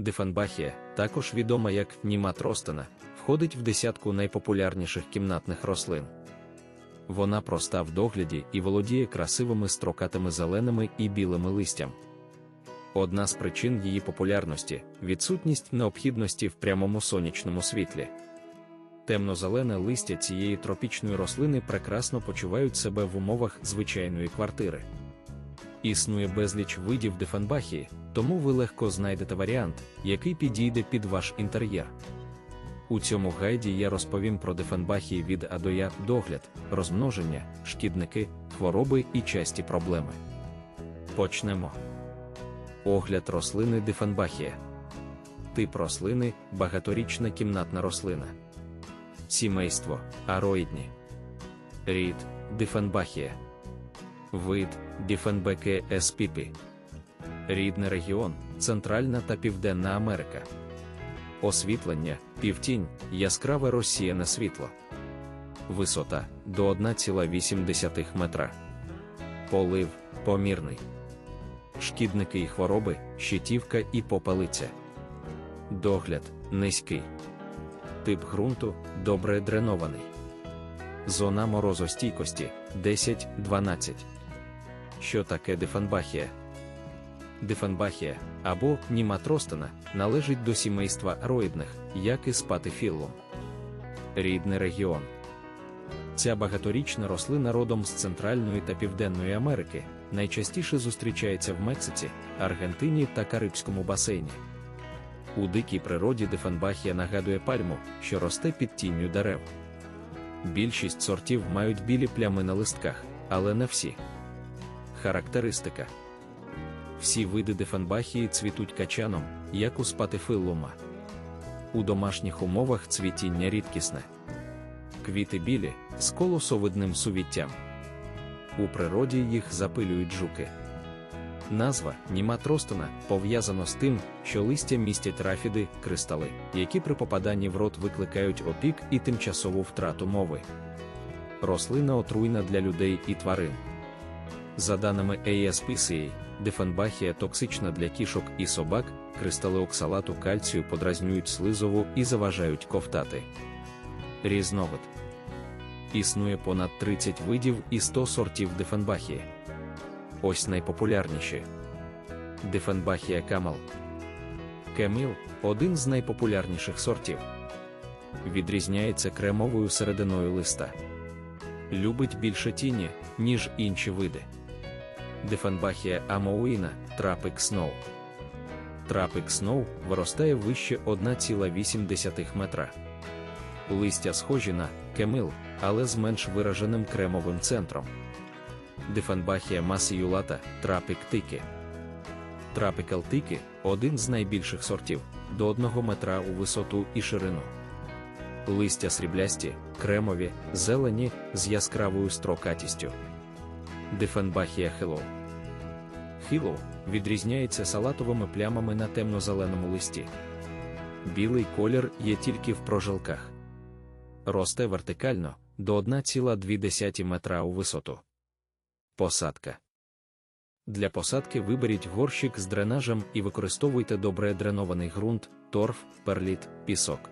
Дифенбахія, також відома як німат ростена, входить в десятку найпопулярніших кімнатних рослин. Вона проста в догляді і володіє красивими строкатими зеленими і білими листям. Одна з причин її популярності відсутність необхідності в прямому сонячному світлі. Темно-зелене листя цієї тропічної рослини прекрасно почувають себе в умовах звичайної квартири. Існує безліч видів дифенбахії, тому ви легко знайдете варіант, який підійде під ваш інтер'єр. У цьому гайді я розповім про дифенбахії від А до Я, догляд, розмноження, шкідники, хвороби і часті проблеми. Почнемо. Огляд рослини дифенбахія. Тип рослини багаторічна кімнатна рослина. Сімейство ароїдні. Рід дифенбахія. Вид Діфенбеке еспіпі. Рідний регіон Центральна та Південна Америка. Освітлення, півтінь, яскраве розсіяне світло. Висота до 1,8 метра. Полив помірний. Шкідники і хвороби, щитівка і попелиця. Догляд низький. Тип ґрунту добре дренований. Зона морозостійкості 10-12. Що таке дифенбахія? Дифенбахія або німатростена належить до сімейства роїдних, як і спатифіллум. Рідний регіон. Ця багаторічна рослина родом з Центральної та Південної Америки, найчастіше зустрічається в Мексиці, Аргентині та Карибському басейні. У дикій природі дифенбахія нагадує пальму, що росте під тінню дерев. Більшість сортів мають білі плями на листках, але не всі. Характеристика всі види дифенбахії цвітуть качаном, як у спатифиллума. У домашніх умовах цвітіння рідкісне. Квіти білі з колосовидним сувіттям. У природі їх запилюють жуки. Назва німатростона пов'язано з тим, що листя містять рафіди, кристали, які при попаданні в рот викликають опік і тимчасову втрату мови. Рослина отруйна для людей і тварин. За даними ASPCA, дифенбахія токсична для кішок і собак, кристали оксалату кальцію подразнюють слизову і заважають ковтати. Різновид існує понад 30 видів і 100 сортів дифенбахії. Ось найпопулярніші. Дифенбахія камел. Кеміл один з найпопулярніших сортів. Відрізняється кремовою серединою листа. Любить більше тіні, ніж інші види. Дифенбахія амоуїна, трапик сноу. Трапик сноу виростає вище 1,8 метра. Листя схожі на кемил, але з менш вираженим кремовим центром. Дифенбахія масіюлата, трапик тики. Трапикал тики один з найбільших сортів до 1 метра у висоту і ширину. Листя сріблясті, кремові, зелені з яскравою строкатістю. Дифенбахія Хеллоу. Хілоу відрізняється салатовими плямами на темно-зеленому листі. Білий колір є тільки в прожилках. Росте вертикально до 1,2 метра у висоту. Посадка. Для посадки виберіть горщик з дренажем і використовуйте добре дренований ґрунт, торф, перліт, пісок.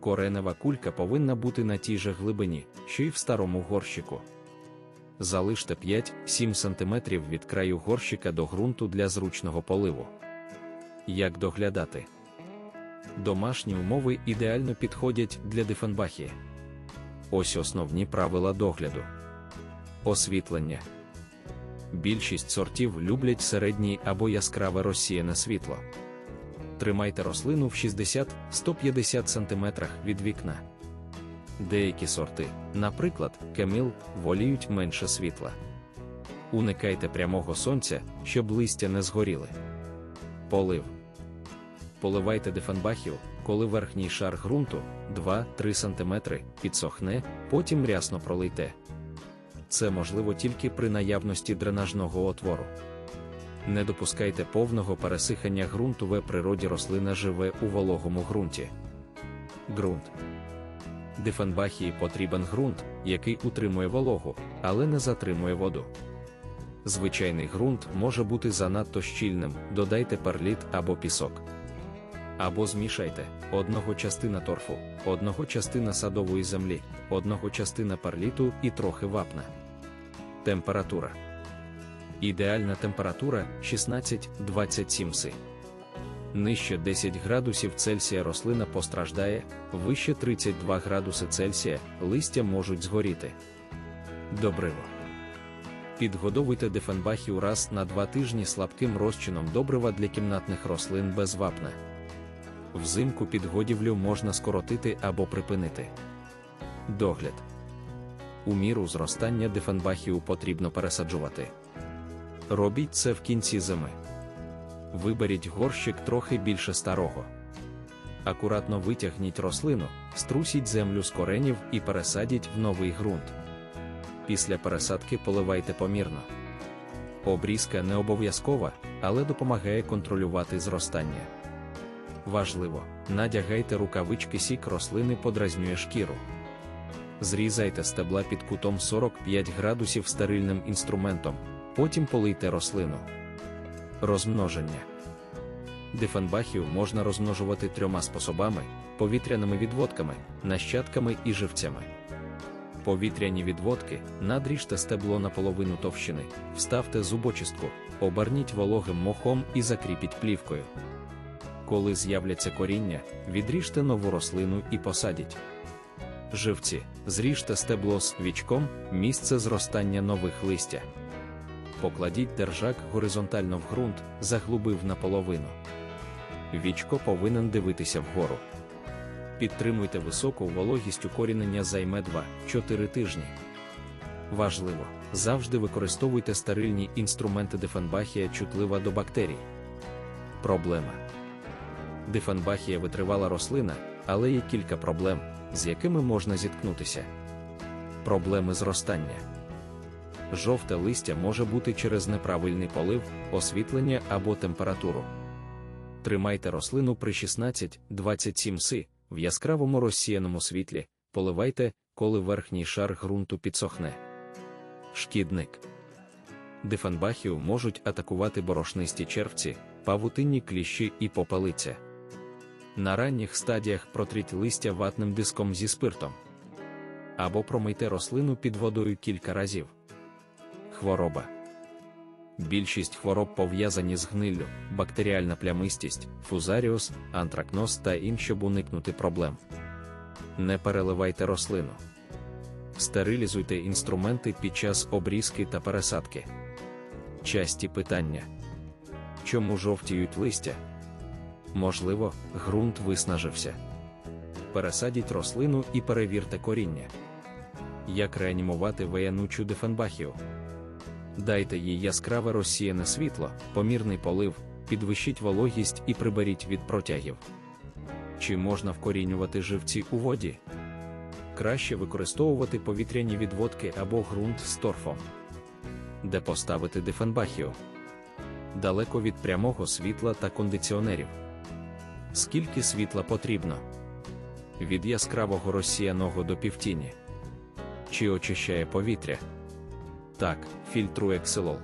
Коренева кулька повинна бути на тій же глибині, що й в старому горщику. Залиште 5-7 см від краю горщика до ґрунту для зручного поливу. Як доглядати? Домашні умови ідеально підходять для дифенбахії. Ось основні правила догляду. Освітлення. Більшість сортів люблять середній або яскраве розсіяне світло. Тримайте рослину в 60-150 см від вікна. Деякі сорти, наприклад, кеміл, воліють менше світла. Уникайте прямого сонця, щоб листя не згоріли. Полив. Поливайте дифенбахів, коли верхній шар ґрунту 2-3 см підсохне, потім рясно пролийте. Це можливо тільки при наявності дренажного отвору. Не допускайте повного пересихання ґрунту в природі рослина живе у вологому ґрунті. Ґрунт. Дифенбахії потрібен ґрунт, який утримує вологу, але не затримує воду. Звичайний ґрунт може бути занадто щільним, додайте перліт або пісок. Або змішайте одного частина торфу, одного частина садової землі, одного частина парліту і трохи вапна. Температура. Ідеальна температура 16-27 си. Нижче 10 градусів Цельсія рослина постраждає, вище 32 градуси Цельсія листя можуть згоріти. Добриво. Підгодовуйте дефенбахію раз на два тижні слабким розчином добрива для кімнатних рослин без вапна. Взимку підгодівлю можна скоротити або припинити. Догляд. У міру зростання дефенбахію потрібно пересаджувати. Робіть це в кінці зими. Виберіть горщик трохи більше старого. Акуратно витягніть рослину, струсіть землю з коренів і пересадіть в новий ґрунт. Після пересадки поливайте помірно. Обрізка не обов'язкова, але допомагає контролювати зростання. Важливо, надягайте рукавички сік рослини подразнює шкіру. Зрізайте стебла під кутом 45 градусів стерильним інструментом, потім полийте рослину. Розмноження. Дифенбахію можна розмножувати трьома способами: повітряними відводками, нащадками і живцями. Повітряні відводки надріжте стебло на половину товщини, вставте зубочистку, оберніть вологим мохом і закріпіть плівкою. Коли з'являться коріння, відріжте нову рослину і посадіть. Живці, зріжте стебло з вічком, місце зростання нових листя. Покладіть держак горизонтально в ґрунт, заглубив наполовину. Вічко повинен дивитися вгору. Підтримуйте високу вологість укорінення займе 2-4 тижні. Важливо, завжди використовуйте стерильні інструменти дефенбахія чутлива до бактерій. Проблема. Дифенбахія витривала рослина, але є кілька проблем, з якими можна зіткнутися. Проблеми зростання. Жовте листя може бути через неправильний полив, освітлення або температуру. Тримайте рослину при 16-27 си в яскравому розсіяному світлі, поливайте, коли верхній шар ґрунту підсохне. Шкідник. Дифенбахію можуть атакувати борошнисті червці, павутинні кліщі і попелиця. На ранніх стадіях протріть листя ватним диском зі спиртом. Або промийте рослину під водою кілька разів. Хвороба. Більшість хвороб пов'язані з гниллю, бактеріальна плямистість, фузаріус, антракноз та інші, щоб уникнути проблем. Не переливайте рослину. Стерилізуйте інструменти під час обрізки та пересадки. Часті питання. Чому жовтіють листя? Можливо, ґрунт виснажився. Пересадіть рослину і перевірте коріння. Як реанімувати веянучу дефенбахію? Дайте їй яскраве розсіяне світло, помірний полив, підвищіть вологість і приберіть від протягів. Чи можна вкорінювати живці у воді? Краще використовувати повітряні відводки або ґрунт з торфом. Де поставити дифенбахію? Далеко від прямого світла та кондиціонерів. Скільки світла потрібно? Від яскравого розсіяного до півтіні. Чи очищає повітря? Так, фільтрує ксилол.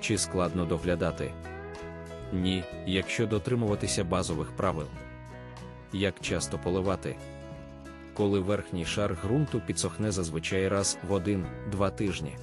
Чи складно доглядати? Ні, якщо дотримуватися базових правил. Як часто поливати? Коли верхній шар ґрунту підсохне зазвичай раз в один-два тижні.